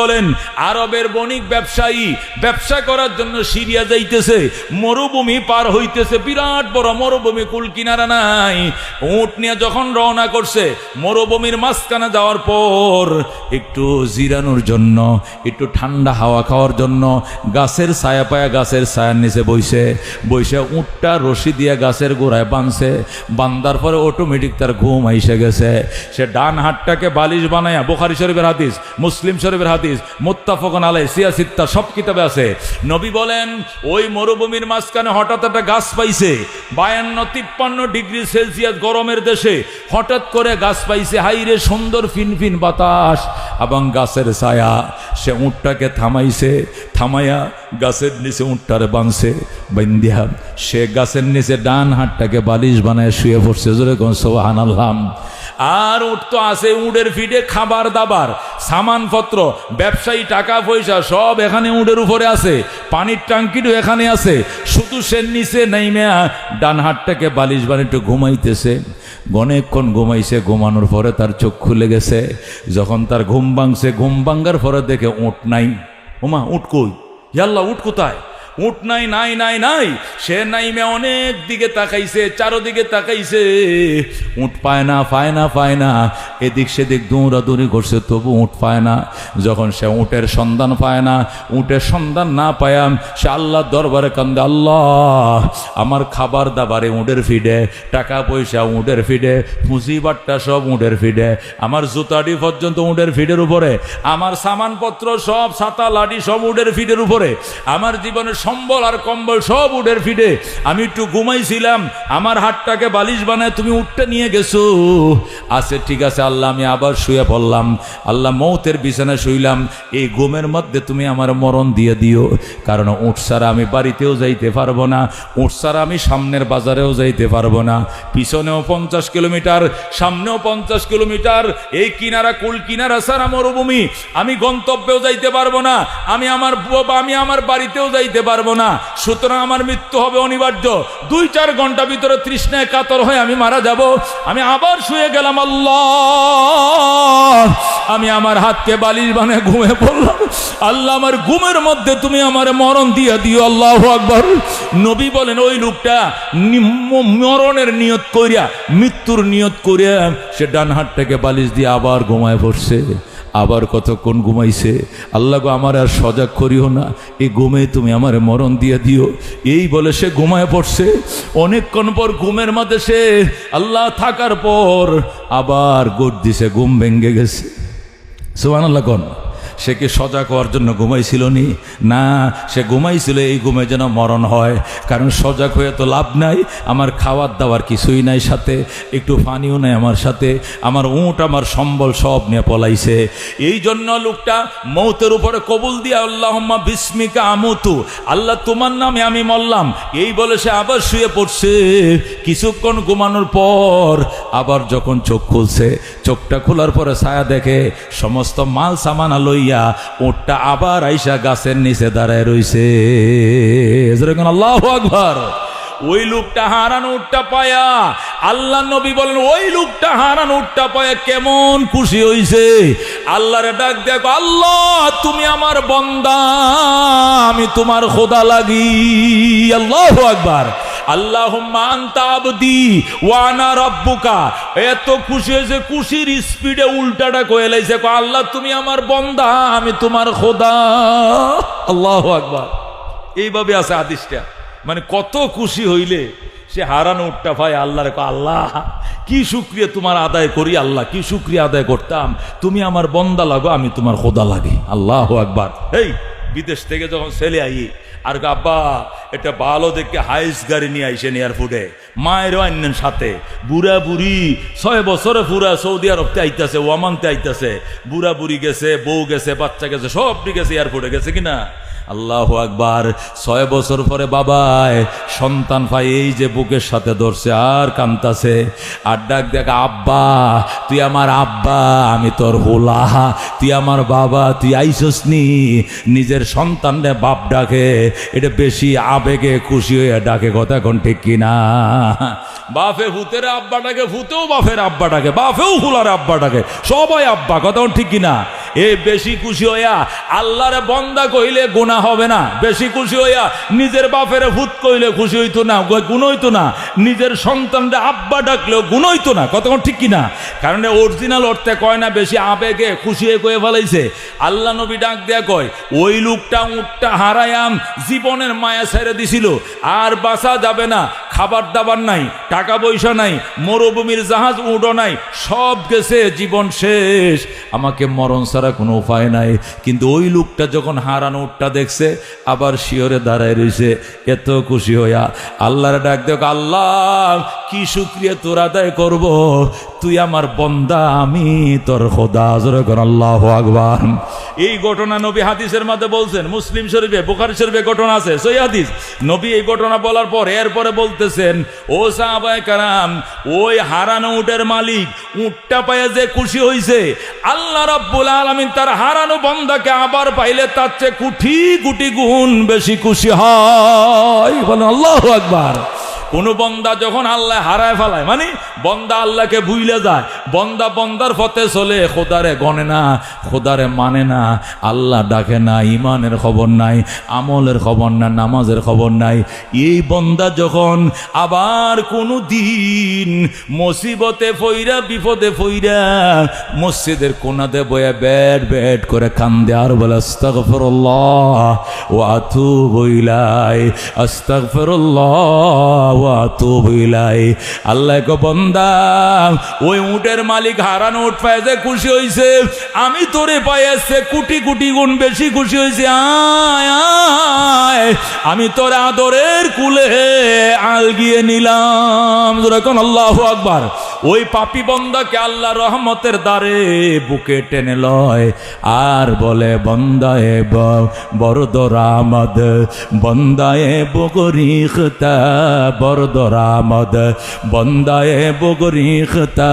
বলেন, আরবের বণিক ব্যবসায়ী ব্যবসা করার জন্য সিরিয়া যাইতেছে, মরুভূমি পার হইতেছে, বিরাট বড় মরুভূমি, কুল কিনারা নাই। উট নিয়ে যখন রওনা করছে, মরুভূমির মাঝখানে যাওয়ার পর একটু জিরানোর জন্য, একটু ঠান্ডা হাওয়া খাওয়ার জন্য গাছের ছায়া পায়া গাছের ছায়ার নিচে বইছে। বইসে উঁটটা রশি দিয়ে গাছের গোড়ায় বাঁধছে বান্দার পরে অটোমেটিক তার ঘুম আইসে গেছে। সে ডান হাতটাকে বালিশ বানায়া, বোখারি শরীফের হাদিস মুসলিম শরীফের হাদিস, মুত্তাফকন আলাই সিয়াসিত্তা, সব কিতাবে আছে। নবী বলেন, ওই মরুভূমির মাঝখানে হঠাৎ একটা গাছ পাইছে, বায়ান্ন তিপ্পান্ন ডিগ্রি সেলসিয়াস গরমের দেশে, হঠাৎ করে গাছ পাইছে, হাইরে সুন্দর ফিনফিন বাতাস এবং গাছের ছায়া। সে উঁটটাকে থামাইছে থামাইয়া গাছের নিচে উঁটটারে বাঁধছে বাইন্দিয়া সে গাছের নিচে ডান হাতটাকে বালিশ বানায় শুয়ে পড়ছে। জোরে কোন সোহান আল্লাহ আর উঠ তো আছে উডের ফিডে খাবার দাবার, সামানপত্র, ব্যবসায়ী টাকা পয়সা, সব এখানে উডের উপরে আছে, পানির টাঙ্কিও এখানে আছে, শুধু সে নিচে মেয়া, ডান হাতটাকে বালিশ বানিয়ে একটু ঘুমাইতেছে। অনেকক্ষণ ঘুমাইছে, ঘুমানোর পরে তার চোখ খুলে গেছে। যখন তার ঘুম ভাঙছে, ঘুম ভাঙ্গার পরে দেখে উঠ নাই। ওমা উঠ কই? ইয়াল্লা উঠ কোথায়? উঠ নাই নাই নাই নাই। সে নাইমে অনেক দিকে তাকাইছে, চারোদিকে তাকাইছে। উঠ পায় না পায় না পায় না। এদিক সেদিক দৌড়াদৌড়ি করছে, তবু উঠ পায় না। যখন সে উটের সন্ধান পায় না, উটের সন্ধান না পায়াম সে আল্লাহ দরবারে কান্দে, আল্লাহ, আমার খাবার দাবারে উটের ফিডে, টাকা পয়সা উটের ফিডে পুঁজিবারটা সব উটের ফিডে, আমার জুতাটি পর্যন্ত উটের ফিডের উপরে, আমার সামানপত্র সব ছাতা লাঠি সব উটের ফিডের উপরে, আমার জীবনের সম্বল আর কম্বল সব উটের ফিডে। আমি একটু ঘুমাইছিলাম, আমার হাতটাকে বালিশ বানায় তুমি উঠতে নিয়ে গেছো। আছে, ঠিক আছে, আল্লাহ, আমি আবার শুয়ে পড়লাম। আল্লাহ মৌতের বিছানায় শুইলাম। এই ঘুমের মধ্যে তুমি আমার মরণ দিয়ে দিও। কারণ উঠ ছাড়া আমি বাড়িতেও যাইতে পারব না। উঠ ছাড়া আমি সামনের বাজারেও যাইতে পারব না। পিছনেও পঞ্চাশ কিলোমিটার, সামনেও পঞ্চাশ কিলোমিটার। এই কিনারা কুল কিনারা সারা মরুভূমি। আমি গন্তব্যেও যাইতে পারব না। আমি আমার আমি আমার বাড়িতেও যাইতে পারব না। সুতরাং আমার মৃত্যু হবে অনিবার্য। দুই চার ঘণ্টা ভিতরে তৃষ্ণায় কাতর হয়ে আমি মারা যাব। আমি আবার শুয়ে গেলাম, আল্লাহ! আমি আমার হাতকে বালিশ বানিয়ে ঘুমে পড়লাম। আল্লাহ, আমার ঘুমের মধ্যে তুমি আমার মরণ দিয়ে দিও, আল্লাহ আকবর। নবী বলেন, ওই লোকটা মরণের নিয়ত করিয়া মৃত্যুর নিয়ত করিয়া সে ডান হাতটাকে বালিশ দিয়ে আবার ঘুমায় পড়ছে। আবার কতক্ষণ ঘুমাইছে? আল্লাহ গো, আমার আর সজাগ করিও না। এই ঘুমে তুমি আমার মরণ দিয়ে দিও। এই বলে সে ঘুমায় পড়ছে। অনেকক্ষণ পর ঘুমের মাঝে সে আল্লাহ থাকার পর আবার গোট দিছে, ঘুম ভেঙ্গে গেছে। সুমান আল্লাহ কন। সে কি সজাগ হওয়ার জন্য ঘুমাইছিল নি, সে ঘুমাইছিল, এই ঘুমে যেন মরণ হয়। কারণ সজাগ হয়ে তো লাভ নাই, আমার খাওয়ার দাওয়ার কিছুই নাই সাথে, একটু পানিও নাই আমার সাথে, আমার উঁট, আমার সম্বল সব নিয়ে পলাইছে। এই জন্য লোকটা মৌতের উপরে কবুল দিয়া আল্লাহম্মা বিস্মিকা আমতু, আল্লাহ তোমার নামে আমি মরলাম। এই বলে সে আবার শুয়ে পড়ছে। কিছুক্ষণ ঘুমানোর পর আবার যখন চোখ খুলছে, চোখটা খোলার পরে ছায়া দেখে সমস্ত মাল সামানা লইয়া ওটটা আবার আইসা গাছের নিচে দাঁড়ায় রইছে। আল্লাহ আকবার। ওই লোকটা হারানো উঠটা পায়া। আল্লাহ নবী বলেন, ওই লোকটা হারানো উঠটা পায়া কেমন খুশি হইছে? আল্লাহর ডাক দেখো আল্লাহ, তুমি আমার বন্দা, আমি তোমার খোদা লাগি। আল্লাহ আকবার। আল্লাহুম্মা আনতা আবদি ওয়া আনা এত খুশি হয়েছে খুশির স্পিডে উল্টাটা কয়ে লাইছে আল্লাহ তুমি আমার বন্দা আমি তোমার খোদা। আল্লাহু আকবার। এইভাবে আছে আদিসটা মানে কত খুশি হইলে সে হারানো উঠটা ভাই আল্লাহর কয়, আল্লাহ কি শুক্রিয়া তোমার আদায় করি আল্লাহ কি শুক্রিয়া আদায় করতাম। তুমি আমার বন্দা লাগো আমি তোমার খোদা লাগে। আল্লাহ আকবার। এই বিদেশ থেকে যখন ছেলে আই আর আব্বা, এটা ভালো দেখে হাইস গাড়ি নিয়ে আইসেন এয়ারপোর্টে। মায়েরও আনেন সাথে। বুড়া বুড়ি ছয় বছরে পুরা সৌদি আরবতে আইতাছে, ওয়ামানতে আইতাছে। বুড়া বুড়ি গেছে, বউ গেছে, বাচ্চা গেছে, সব গেছে, এয়ারপোর্টে গেছে কিনা? আল্লাহ আকবার, ছয় বছর পরে বাবায় সন্তান ভাই এই যে বুকের সাথে ধরছে, আর কান্তাছে আর ডাক দেখ আব্বা, তুই আমার আব্বা, আমি তোর হোলা, তুই আমার বাবা, তুই আইসস নি নিজের সন্তানরে বাপ ডাকে, এটা বেশি আবেগে খুশি হয়ে ডাকে, কথা এখন ঠিক কিনা? বাপে ভূতের আব্বাটাকে ভূতেও বাপের আব্বাটাকে বাপেও হুলার আব্বাটাকে সবাই আব্বা, কথা ঠিক কিনা? এ বেশি খুশি হইয়া আল্লাহরে বন্দা কইলে গুণা হবে না। বেশি খুশি হইয়া নিজের বাপের ভূত কইলে খুশি হইতো না গুণ হইতো না। নিজের সন্তানটা আব্বা ডাকলেও গুণ হইতো না। কতক্ষণ ঠিক কিনা? কারণ অরিজিনাল অর্থে কয় না, বেশি আবেগে খুশি হয়ে কয়ে ফেলাইছে। আল্লাহ নবী ডাক দেয়া কয়, ওই লোকটা উঠটা হারায়াম জীবনের মায়া ছেড়ে দিছিল। আর বাঁচা যাবে না, খাবার দাবার নাই, টাকা পয়সা নাই, মরুভূমির জাহাজ উডো নাই, সব গেছে, জীবন শেষ। আমাকে মরণ ছাড়া কোনো উপায় নাই। কিন্তু ওই লোকটা যখন হারানো উঠটা দেখছে, আবার শিওরে দাঁড়ায় রয়েছে। এত খুশি হইয়া আল্লাহর ডাক দেখ আল্লাহ কি শুক্রিয়া তোর আদায় করব? তুই আমার বন্দা, আমি তোর আল্লাহ আকবার। এই ঘটনা নবী হাদিসের মধ্যে বলছেন, মুসলিম শরীফে, বুখারী শরীফে ঘটনা আছে সই হাদিস। নবী এই ঘটনা বলার পর এরপরে বলতেছেন, ও সাহাবায়ে কারাম, ওই হারানো উটের মালিক উটটা পায়ে যে খুশি হইছে, আল্লাহ রাব্বুল আলামিন তার হারানো বন্দাকে আবার পাইলে তার চেয়ে কুঠি কুটি গুণ বেশি খুশি হয়। বলেন আল্লাহু আকবার। কোন বন্দা যখন আল্লাহ হারায় ফেলায় মানে বন্দা আল্লাহকে ভুইলে যায়, বন্দা বন্দার পথে চলে, খোদারে গনে না, খোদারে মানে না, আল্লাহ ডাকে না, ইমানের খবর নাই, আমলের খবর না, নামাজের খবর নাই। এই বন্দা যখন আবার কোনো দিন মুসিবতে ফইরা, বিপদে ফইরা, মসজিদের কোনাতে বয়ে ব্যাট ব্যাট করে কান্দে, আর বলে, আস্তাগফিরুল্লাহ ওয়া আতুবু ইলাইহি আস্তাগফিরুল্লাহ ওয়া আল্লাহ কো বান্দা, ওই উটের মালিক হারানো উঠ যে খুশি হইছে। আমি তোরে পাইছে কোটি কোটি গুণ বেশি খুশি হইছে। আয় আয়, আমি তোর আদরের কুলে আলগিয়ে নিলাম। যখন আল্লাহু আকবার। ওই পাপি বন্দাকে আল্লাহ রহমতের দ্বারে বুকে টেনে লয়। আর বলে, বন্দায়ে বরদরামদ বন্দায়ে বগরিখতা বরদরামদ বন্দায়ে বগরিখতা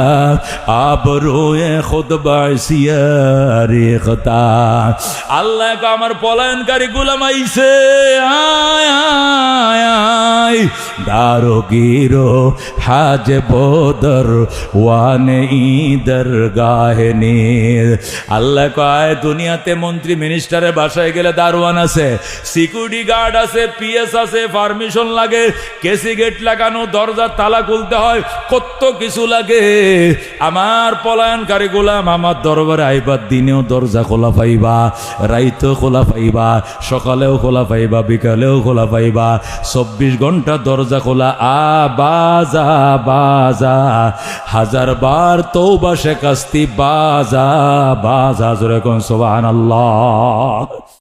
আবরোয়ে খুদ বাসিয়ারিখতা আল্লাহ কো আমার পলায়নকারী গুলাম আইছে আয় আয় আয় দারো গিরো হাজ বোদর ওয়ানে ঈদর গাহনে আল্লাহ কয়, দুনিয়াতে মন্ত্রী মিনিস্টারের বাসায় গেলে দারোয়ান আছে, সিকিউরিটি গার্ড আছে, পিএস আছে, পারমিশন লাগে, কেসি গেট লাগানো দরজার তালা খুলতে হয়, কত কিছু লাগে। আমার পলায়নকারী গোলাম আমার দরবারে আইবার দিনেও দরজা খোলা পাইবা, রাইতেও খোলা পাইবা, সকালেও খোলা পাইবা, বিকালেও খোলা পাইবা, চব্বিশ ঘণ্টা দরজা খোলা? আ বাজা বাজা হাজার বার তৌবা শেখাস্তি বাজা বাজা জোরে কোন সোবাহ আল্লাহ